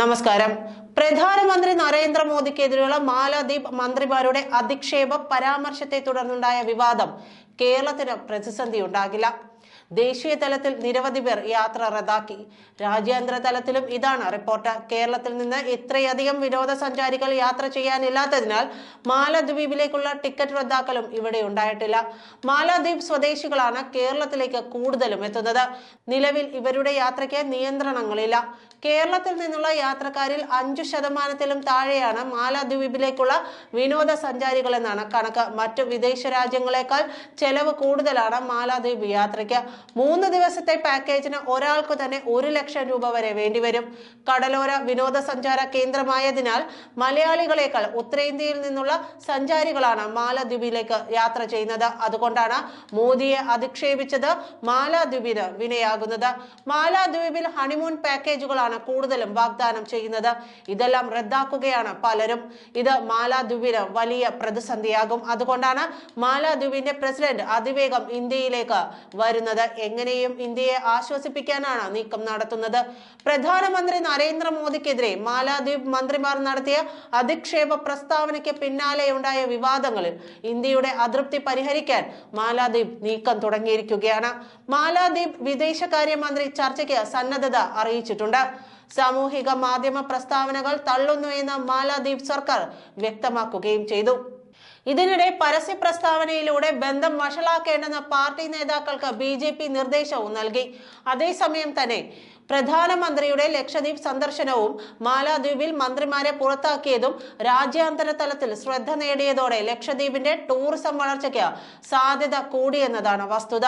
നമസ്കാരം. പ്രധാനമന്ത്രി നരേന്ദ്രമോദിക്കെതിരെയുള്ള മാലദ്വീപ് മന്ത്രിമാരുടെ അധിക്ഷേപ പരാമർശത്തെ തുടർന്നുണ്ടായ വിവാദം കേരളത്തിന് പ്രതിസന്ധി ഉണ്ടാകില്ല ദേശീയ തലത്തിൽ നിരവധി പേർ യാത്ര റദ്ദാക്കി. രാജ്യാന്തര തലത്തിലും ഇതാണ് റിപ്പോർട്ട്. കേരളത്തിൽ നിന്ന് ഇത്രയധികം വിനോദസഞ്ചാരികൾ യാത്ര ചെയ്യാനില്ലാത്തതിനാൽ മാലദ്വീപിലേക്കുള്ള ടിക്കറ്റ് റദ്ദാക്കലും ഇവിടെ ഉണ്ടായിട്ടില്ല. മാലദ്വീപ് സ്വദേശികളാണ് കേരളത്തിലേക്ക് കൂടുതലും എത്തുന്നത്. നിലവിൽ ഇവരുടെ യാത്രയ്ക്ക് നിയന്ത്രണങ്ങളില്ല. കേരളത്തിൽ നിന്നുള്ള യാത്രക്കാരിൽ അഞ്ചു ശതമാനത്തിലും താഴെയാണ് മാലദ്വീപിലേക്കുള്ള വിനോദസഞ്ചാരികളെന്നാണ് കണക്ക്. മറ്റു വിദേശ രാജ്യങ്ങളെക്കാൾ ചെലവ് കൂടുതലാണ് മാലദ്വീപ് യാത്രയ്ക്ക്. മൂന്ന് ദിവസത്തെ പാക്കേജിന് ഒരാൾക്ക് തന്നെ ഒരു ലക്ഷം രൂപ വരെ വേണ്ടിവരും. കടലോര വിനോദസഞ്ചാര കേന്ദ്രമായതിനാൽ മലയാളികളെക്കാൾ ഉത്തരേന്ത്യയിൽ നിന്നുള്ള സഞ്ചാരികളാണ് മാലദ്വീപിലേക്ക് യാത്ര ചെയ്യുന്നത്. അതുകൊണ്ടാണ് മോദിയെ അധിക്ഷേപിച്ചത് മാലദ്വീപിന് വിനയാകുന്നത്. മാലദ്വീപിൽ ഹണിമൂൺ പാക്കേജുകളാണ് കൂടുതലും വാഗ്ദാനം ചെയ്യുന്നത്. ഇതെല്ലാം റദ്ദാക്കുകയാണ് പലരും. ഇത് മാലദ്വീപിന് വലിയ പ്രതിസന്ധിയാകും. അതുകൊണ്ടാണ് മാലദ്വീപിന്റെ പ്രസിഡന്റ് അതിവേഗം ഇന്ത്യയിലേക്ക് വരുന്നത്. എങ്ങനെയും ഇന്ത്യയെ ആശ്വസിപ്പിക്കാനാണ് നീക്കം നടത്തുന്നത്. പ്രധാനമന്ത്രി നരേന്ദ്രമോദിക്കെതിരെ മാലാദ്വീപ് മന്ത്രിമാർ നടത്തിയ അധിക്ഷേപ പ്രസ്താവനയ്ക്ക് പിന്നാലെയുണ്ടായ വിവാദങ്ങളിൽ ഇന്ത്യയുടെ അതൃപ്തി പരിഹരിക്കാൻ മാലാദ്വീപ് നീക്കം തുടങ്ങിയിരിക്കുകയാണ്. മാലാദ്വീപ് വിദേശകാര്യമന്ത്രി ചർച്ചയ്ക്ക് സന്നദ്ധത അറിയിച്ചിട്ടുണ്ട്. സാമൂഹിക മാധ്യമ പ്രസ്താവനകൾ തള്ളുന്നു എന്ന് മാലദ്വീപ് സർക്കാർ വ്യക്തമാക്കുകയും ചെയ്തു. ഇതിനിടെ പരസ്യ പ്രസ്താവനയിലൂടെ ബന്ധം വഷളാക്കേണ്ടെന്ന് പാർട്ടി നേതാക്കൾക്ക് ബി നിർദ്ദേശവും നൽകി. അതേസമയം തന്നെ പ്രധാനമന്ത്രിയുടെ ലക്ഷദ്വീപ് സന്ദർശനവും മാലാദ്വീപിൽ മന്ത്രിമാരെ പുറത്താക്കിയതും രാജ്യാന്തര തലത്തിൽ ശ്രദ്ധ നേടിയതോടെ ലക്ഷദ്വീപിന്റെ ടൂറിസം വളർച്ചയ്ക്ക് സാധ്യത കൂടിയെന്നതാണ് വസ്തുത.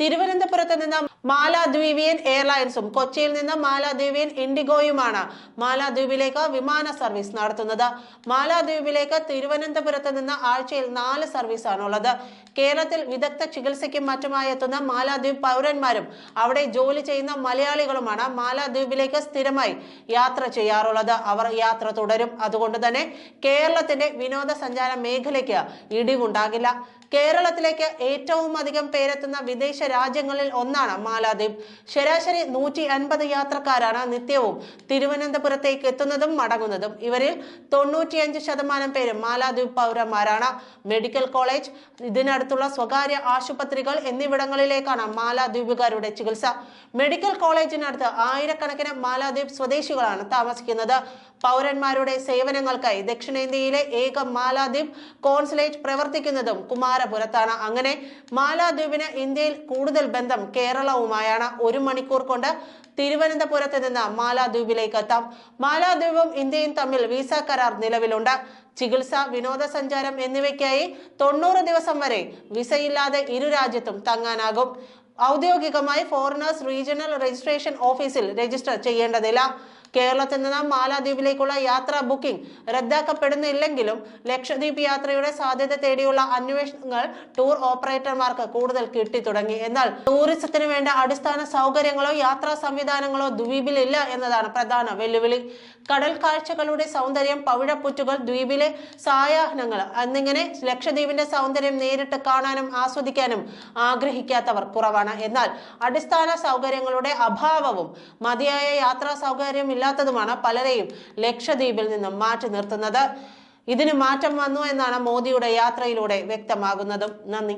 തിരുവനന്തപുരത്ത് നിന്ന് മാലാദ്വീപിയൻ എയർലൈൻസും കൊച്ചിയിൽ നിന്ന് മാലാദ്വീപിയൻ ഇൻഡിഗോയുമാണ് മാലാദ്വീപിലേക്ക് വിമാന സർവീസ് നടത്തുന്നത്. മാലാദ്വീപിലേക്ക് തിരുവനന്തപുരത്ത് നിന്ന് ആഴ്ചയിൽ നാല് സർവീസാണുള്ളത്. കേരളത്തിൽ വിദഗ്ധ ചികിത്സയ്ക്കും മറ്റുമായി എത്തുന്ന മാലാദ്വീപ് പൗരന്മാരും അവിടെ ജോലി ചെയ്യുന്ന മലയാളികളുമാണ് മാലാദ്വീപിലേക്ക് സ്ഥിരമായി യാത്ര ചെയ്യാറുള്ളത്. അവർ യാത്ര തുടരും. അതുകൊണ്ട് തന്നെ കേരളത്തിന്റെ വിനോദസഞ്ചാര മേഖലയ്ക്ക് ഇടിവുണ്ടാകില്ല. കേരളത്തിലേക്ക് ഏറ്റവും അധികം പേരെത്തുന്ന വിദേശ രാജ്യങ്ങളിൽ ഒന്നാണ് മാലാദ്വീപ്. ശരാശരി നൂറ്റി അൻപത് യാത്രക്കാരാണ് നിത്യവും തിരുവനന്തപുരത്തേക്ക് എത്തുന്നതും മടങ്ങുന്നതും. ഇവരിൽ തൊണ്ണൂറ്റിയഞ്ച് ശതമാനം പേരും മാലാദ്വീപ് പൗരന്മാരാണ്. മെഡിക്കൽ കോളേജ് ഇതിനടുത്തുള്ള സ്വകാര്യ ആശുപത്രികൾ എന്നിവിടങ്ങളിലേക്കാണ് മാലാദ്വീപുകാരുടെ ചികിത്സ. മെഡിക്കൽ കോളേജിനടുത്ത് ആയിരക്കണക്കിന് മാലാദ്വീപ് സ്വദേശികളാണ് താമസിക്കുന്നത്. പൗരന്മാരുടെ സേവനങ്ങൾക്കായി ദക്ഷിണേന്ത്യയിലെ ഏക മാലാദ്വീപ് കോൺസുലേറ്റ് പ്രവർത്തിക്കുന്നതും കുമാരപുരത്താണ്. അങ്ങനെ മാലാദ്വീപിന് ഇന്ത്യയിൽ കൂടുതൽ ബന്ധം കേരളവുമായാണ്. ഒരു മണിക്കൂർ കൊണ്ട് തിരുവനന്തപുരത്ത് നിന്ന് മാലാദ്വീപിലേക്ക് എത്താം. മാലാദ്വീപും ഇന്ത്യയും തമ്മിൽ വിസ കരാർ നിലവിലുണ്ട്. ചികിത്സ വിനോദസഞ്ചാരം എന്നിവയ്ക്കായി തൊണ്ണൂറ് ദിവസം വരെ വിസയില്ലാതെ ഇരു രാജ്യത്തും തങ്ങാനാകും. ഔദ്യോഗികമായി ഫോറിനേഴ്സ് റീജിയണൽ രജിസ്ട്രേഷൻ ഓഫീസിൽ രജിസ്റ്റർ ചെയ്യേണ്ടതില്ല. കേരളത്തിൽ നിന്ന് മാലാദ്വീപിലേക്കുള്ള യാത്രാ ബുക്കിംഗ് റദ്ദാക്കപ്പെടുന്നില്ലെങ്കിലും ലക്ഷദ്വീപ് യാത്രയുടെ സാധ്യത തേടിയുള്ള അന്വേഷണങ്ങൾ ടൂർ ഓപ്പറേറ്റർമാർക്ക് കൂടുതൽ കിട്ടി തുടങ്ങി എന്നാൽ ടൂറിസത്തിന് വേണ്ട അടിസ്ഥാന സൗകര്യങ്ങളോ യാത്രാ സംവിധാനങ്ങളോ ദ്വീപിലില്ല എന്നതാണ് പ്രധാന വെല്ലുവിളി. കടൽ കാഴ്ചകളുടെ സൗന്ദര്യം പവിഴപ്പുറ്റുകൾ ദ്വീപിലെ സായാഹ്നങ്ങൾ എന്നിങ്ങനെ ലക്ഷദ്വീപിന്റെ സൗന്ദര്യം നേരിട്ട് കാണാനും ആസ്വദിക്കാനും ആഗ്രഹിക്കാത്തവർ കുറവാണ്. എന്നാൽ അടിസ്ഥാന സൗകര്യങ്ങളുടെ അഭാവവും മതിയായ യാത്രാ സൗകര്യം ഇല്ലാത്തതുമാണ് പലരെയും ലക്ഷദ്വീപിൽ നിന്നും മാറ്റി നിർത്തുന്നത്. ഇതിന് മാറ്റം വന്നു എന്നാണ് മോദിയുടെ യാത്രയിലൂടെ വ്യക്തമാകുന്നതും. നന്ദി.